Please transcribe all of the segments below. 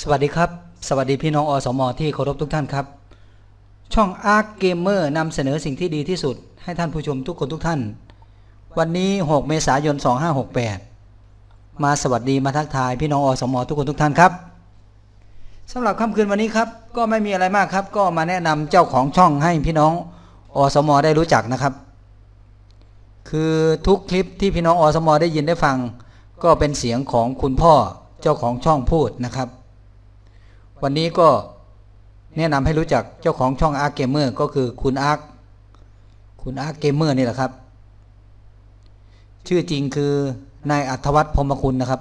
สวัสดีครับ สวัสดีพี่น้องอสมอที่เคารพทุกท่านครับ ช่อง Arc Gamer นำเสนอสิ่งที่ดีที่สุด ให้ท่านผู้ชมทุกคนทุกท่าน วันนี้ 6 เมษายน 2568 มาสวัสดีมาทักทายพี่น้องอสมอทุกคนทุกท่านครับสำหรับค่ำคืนวันนี้ครับ ก็ไม่มีอะไรมากครับ ก็มาแนะนำเจ้าของช่องให้พี่น้องอสมอได้รู้จักนะครับ คือทุกคลิปที่พี่น้องอสมอได้ยินได้ฟัง ก็เป็นเสียงของคุณพ่อเจ้าของช่องพูดนะครับ วันนี้ก็แนะนำให้รู้จักเจ้าของช่องอาร์เกมเมอร์ก็คือคุณอาร์คคุณอาร์เกมเมอร์นี่แหละครับ ชื่อจริงคือนายอัธวัฒน์พรมคุณนะครับ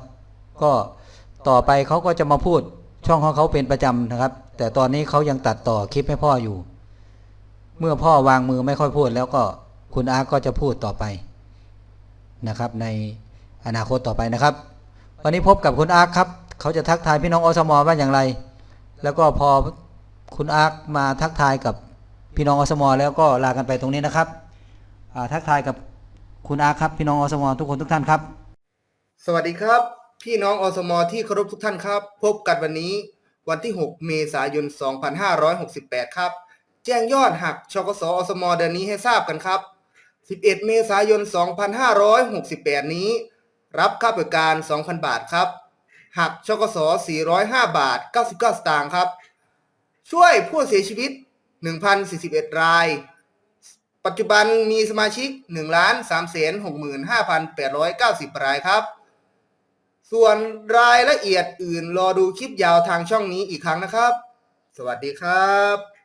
ก็ต่อไปเขาก็จะมาพูดช่องของเขาเป็นประจำนะครับ แต่ตอนนี้เขายังตัดต่อคลิปให้พ่ออยู่ เมื่อพ่อวางมือไม่ค่อยพูด แล้วก็คุณอาร์ก็จะพูดต่อไปนะครับ ในอนาคตต่อไปนะครับ วันนี้พบกับคุณอาร์คครับ เขาจะทักทายพี่น้องอสมว่าอย่างไร แล้วก็พอคุณอาร์คมาทักทายกับพี่น้องอสมอแล้วก็ลากันไปตรงนี้นะครับทักทายกับคุณอาร์คครับพี่น้องอสมอทุกคนทุกท่านครับ สวัสดีครับ พี่น้องอสมอที่เคารพทุกท่านครับ พบกันวันนี้วันที่ 6 เมษายน 2568 ครับ แจ้งยอดหักชกสอสมเดือนนี้ให้ทราบกันครับ 11 เมษายน 2568 นี้ รับค่าบริการ 2,000 บาทครับ หักชกส405 บาท 99 สตางค์ครับ ช่วยผู้เสียชีวิต 1,041 ราย ปัจจุบันมีสมาชิก1 3 6 5 8 9 0 รายครับ ส่วนรายละเอียดอื่นรอดูคลิปยาวทางช่องนี้อีกครั้งนะครับ สวัสดีครับ